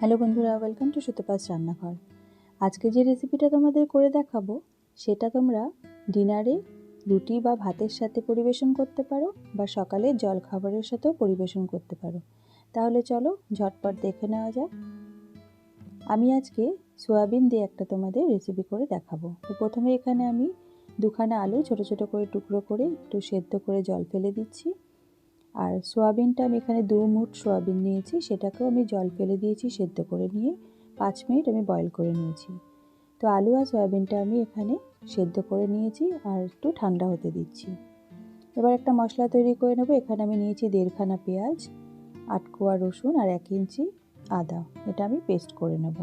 Hello বন্ধুরা welcome to Sutapa's রান্নাঘর। আজকে যে রেসিপিটা তোমাদের করে দেখাবো, সেটা তোমরা ডিনারে রুটি বা ভাতের সাথে পরিবেশন করতে পারো বা সকালে জল খাবারের সাথেও পরিবেশন করতে পারো। তাহলে চলো ঝটপট দেখে নেওয়া যাক। আমি আজকে সয়াবিন দিয়ে একটা তোমাদের রেসিপি করে দেখাবো। তো প্রথমে এখানে আমি দুখানা আলু ছোট ছোট করে টুকরো করে একটু সেদ্ধ করে জল ফেলে দিচ্ছি। আর সোয়াবিনটা আমি এখানে দু মুঠ সোয়াবিন নিয়েছি, সেটাকেও আমি জল ফেলে দিয়েছি সেদ্ধ করে নিয়ে পাঁচ মিনিট আমি বয়ল করে নিয়েছি। তো আলু আর সয়াবিনটা আমি এখানে সেদ্ধ করে নিয়েছি আর একটু ঠান্ডা হতে দিচ্ছি। এবার একটা মশলা তৈরি করে নেব, এখানে আমি নিয়েছি দেড়খানা পেঁয়াজ আটকোয়া রসুন আর এক ইঞ্চি আদা, এটা আমি পেস্ট করে নেব।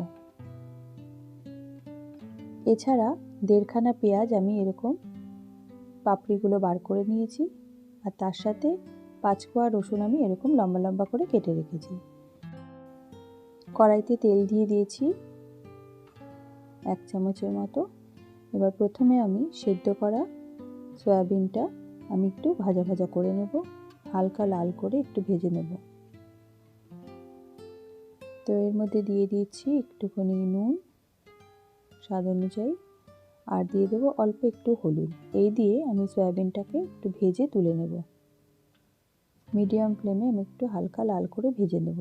এছাড়া দেড়খানা পেঁয়াজ আমি এরকম পাপড়িগুলো বার করে নিয়েছি, আর তার সাথে পাঁচ কোয়া রসুন আমি এরকম লম্বা লম্বা করে কেটে রেখেছি। কড়াইতে তেল দিয়ে দিয়েছি এক চামচের মতো। এবার প্রথমে আমি সেদ্ধ করা সয়াবিনটা আমি একটু ভাজা ভাজা করে নেব, হালকা লাল করে একটু ভেজে নেব। তো এর মধ্যে দিয়ে দিয়েছি একটুখানি নুন, স্বাদ অনুযায়ী, আর দিয়ে দেবো অল্প একটু হলুদ। এই দিয়ে আমি সয়াবিনটাকে একটু ভেজে তুলে নেব। মিডিয়াম ফ্লেমে আমি একটু হালকা লাল করে ভেজে নেব।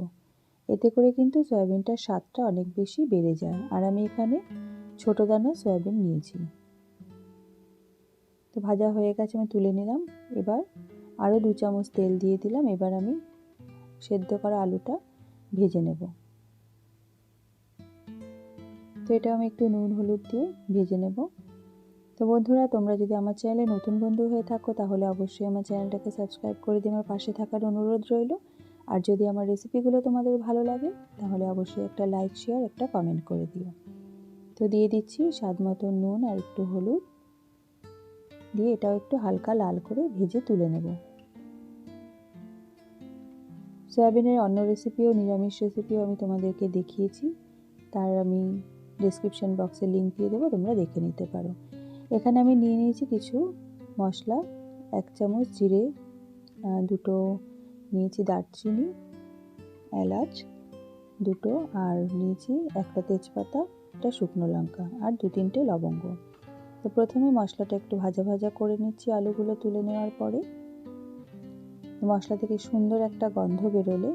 এতে করে কিন্তু সয়াবিনটার স্বাদটা অনেক বেশি বেড়ে যায়। আর আমি এখানে ছোটো দানা সয়াবিন নিয়েছি। তো ভাজা হয়ে গেছে, আমি তুলে নিলাম। এবার আরও দু চামচ তেল দিয়ে দিলাম। এবার আমি সেদ্ধ করা আলুটা ভেজে নেব। তো এটা আমি একটু নুন, হলুদ দিয়ে ভেজে নেব। তো বন্ধুরা, তোমরা যদি আমার চ্যানেলে নতুন বন্ধু হয়ে থাকো, তাহলে অবশ্যই আমার চ্যানেলটাকে সাবস্ক্রাইব করে দিয়ে আমার পাশে থাকার অনুরোধ রইল। আর যদি আমার রেসিপিগুলো তোমাদের ভালো লাগে, তাহলে অবশ্যই একটা লাইক শেয়ার একটা কমেন্ট করে দিও। তো দিয়ে দিচ্ছি স্বাদ মতো নুন আর একটু হলুদ। দিয়ে এটাও একটু হালকা লাল করে ভেজে তুলে নেব। সয়াবিনের অন্য রেসিপিও নিরামিষ রেসিপিও আমি তোমাদেরকে দেখিয়েছি। তার আমি ডিসক্রিপশান বক্সে লিঙ্ক দিয়ে দেবো, তোমরা দেখে নিতে পারো। এখানে আমি নিয়ে নিয়েছি কিছু মশলা, এক চামচ জিরে দুটো নিয়েছি দারচিনি, এলাচ দুটো, আর নিয়েছি একটা তেজপাতা, একটা শুকনো লঙ্কা, আর দু তিনটে লবঙ্গ। তো প্রথমে মশলাটা একটু ভাজা ভাজা করে নিচ্ছি আলুগুলো তুলে নেওয়ার পরে। মশলা থেকে সুন্দর একটা গন্ধ বেরোলে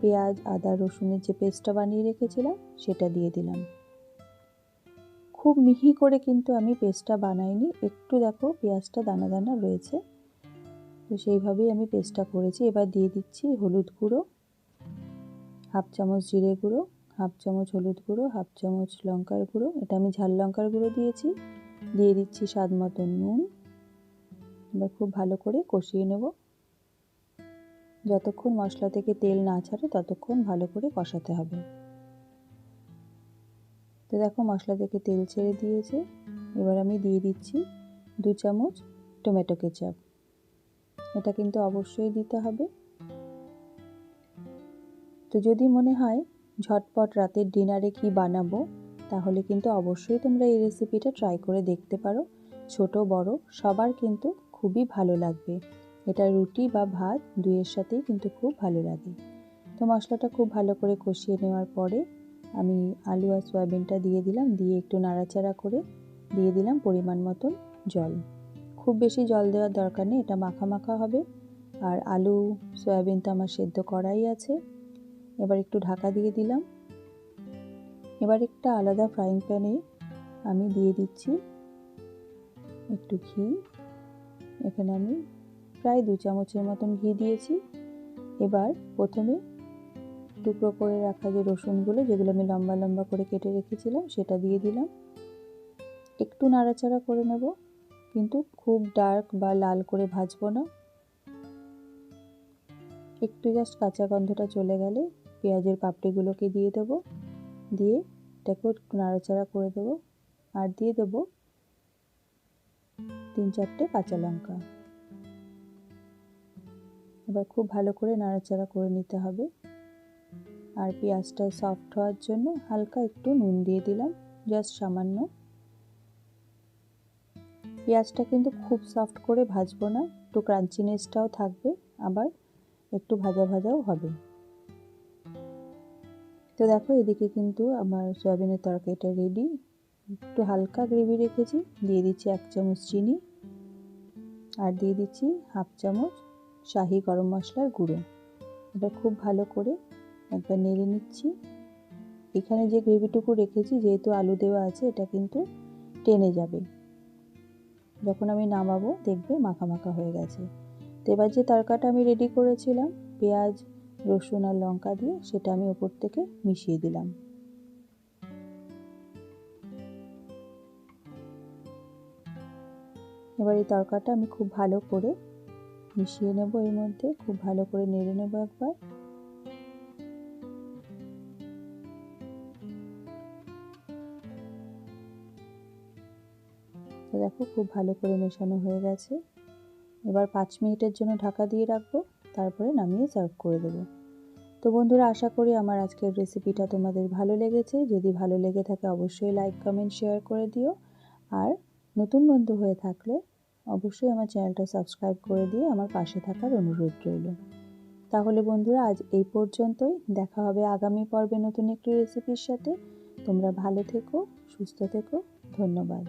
পেঁয়াজ, আদা, রসুনের যে পেস্টটা বানিয়ে রেখেছিলাম, সেটা দিয়ে দিলাম। খুব মিহি করে কিন্তু আমি পেস্টটা বানাইনি। একটু দেখো পেঁয়াজটা দানা দানা রয়েছে। তো সেইভাবেই আমি পেস্টটা করেছি। এবার দিয়ে দিচ্ছি হলুদ গুঁড়ো, হাফ চামচ জিরে গুঁড়ো, হাফ চামচ হলুদ গুঁড়ো, হাফ চামচ লঙ্কার গুঁড়ো। এটা আমি ঝাল লঙ্কার গুঁড়ো দিয়েছি। দিয়ে দিচ্ছি স্বাদ মতো নুন। এবার খুব ভালো করে কষিয়ে নেব। যতক্ষণ মশলা থেকে তেল না ছাড়ে ততক্ষণ ভালো করে কষাতে হবে। তো দেখো মশলা থেকে তেল ছেড়ে দিয়েছে। এবার আমি দিয়ে দিচ্ছি দু চামচ টমেটো কেচাপ। এটা কিন্তু অবশ্যই দিতে হবে। তো যদি মনে হয় ঝটপট রাতের ডিনারে কি বানাবো, তাহলে কিন্তু অবশ্যই তোমরা এই রেসিপিটা ট্রাই করে দেখতে পারো। ছোট, বড়, সবার কিন্তু খুবই ভালো লাগবে। এটা রুটি বা ভাত দুইয়ের সাথেই কিন্তু খুব ভালো লাগে। তো মশলাটা খুব ভালো করে কষিয়ে নেওয়ার পরে আমি আলু আর সয়াবিনটা দিয়ে দিলাম, দিয়ে একটু নাড়াচাড়া করে দিয়ে দিলাম পরিমাণ মতন জল। খুব বেশি জল দেওয়ার দরকার নেই, এটা মাখা মাখা হবে। আর আলু, সয়াবিন তো আমার সেদ্ধ করাই আছে। এবার একটু ঢাকা দিয়ে দিলাম। এবার একটা আলাদা ফ্রাইং প্যানে আমি দিয়ে দিচ্ছি একটু ঘি। এখানে আমি প্রায় দু চামচের মতন ঘি দিয়েছি। এবার প্রথমে টুকরো করে রাখা যে রসুনগুলো, যেগুলো আমি লম্বা লম্বা করে কেটে রেখেছিলাম, সেটা দিয়ে দিলাম। একটু নাড়াচাড়া করে নেব, কিন্তু খুব ডার্ক বা লাল করে ভাজবো না। একটু জাস্ট কাঁচা গন্ধটা চলে গেলে পেঁয়াজের পাপড়িগুলোকে দিয়ে দেব। দিয়ে এটাকেও একটু নাড়াচাড়া করে দেব। আর দিয়ে দেব তিন চারটে কাঁচা লঙ্কা। এবার খুব ভালো করে নাড়াচাড়া করে নিতে হবে। আর পেঁয়াজটা সফট হওয়ার জন্য হালকা একটু নুন দিয়ে দিলাম জাস্ট সামান্য। পেঁয়াজটা কিন্তু খুব সফট করে ভাজবো না, একটু ক্রাঞ্চিনেসটাও থাকবে, আবার একটু ভাজা ভাজাও হবে। তো দেখো, এদিকে কিন্তু আমার সয়াবিনের তরকারিটা রেডি একটু হালকা গ্রেভি রেখেছি, দিয়ে দিচ্ছি এক চামচ চিনি, আর দিয়ে দিচ্ছি হাফ চামচ শাহি গরম মশলার গুঁড়ো। এবার খুব ভালো করে একবার নেড়ে নিচ্ছি। এখানে যে গ্রেভিটুকু রেখেছি, যেহেতু আলু দেওয়া আছে, এটা কিন্তু টেনে যাবে। যখন আমি নামাবো, দেখবে মাখা মাখা হয়ে গেছে। তো এবার যে তরকাটা আমি রেডি করেছিলাম, পেঁয়াজ, রসুন আর লঙ্কা দিয়ে, সেটা আমি ওপর থেকে মিশিয়ে দিলাম। এবার এই তরকাটা আমি খুব ভালো করে মিশিয়ে নেব এর মধ্যে, খুব ভালো করে নেড়ে নেব একবার। দেখো, খুব ভালো করে মেশানো হয়ে গেছে। এবার পাঁচ মিনিটের জন্য ঢাকা দিয়ে রাখব, তারপরে নামিয়ে সার্ভ করে দেবো। তো বন্ধুরা, আশা করি আমার আজকের রেসিপিটা তোমাদের ভালো লেগেছে। যদি ভালো লেগে থাকে, অবশ্যই লাইক কমেন্ট শেয়ার করে দিও। আর নতুন বন্ধু হয়ে থাকলে অবশ্যই আমার চ্যানেলটা সাবস্ক্রাইব করে দিয়ে আমার পাশে থাকার অনুরোধ রইল। তাহলে বন্ধুরা, আজ এই পর্যন্তই। দেখা হবে আগামী পর্বে নতুন একটি রেসিপির সাথে। তোমরা ভালো থেকো, সুস্থ থেকো। ধন্যবাদ।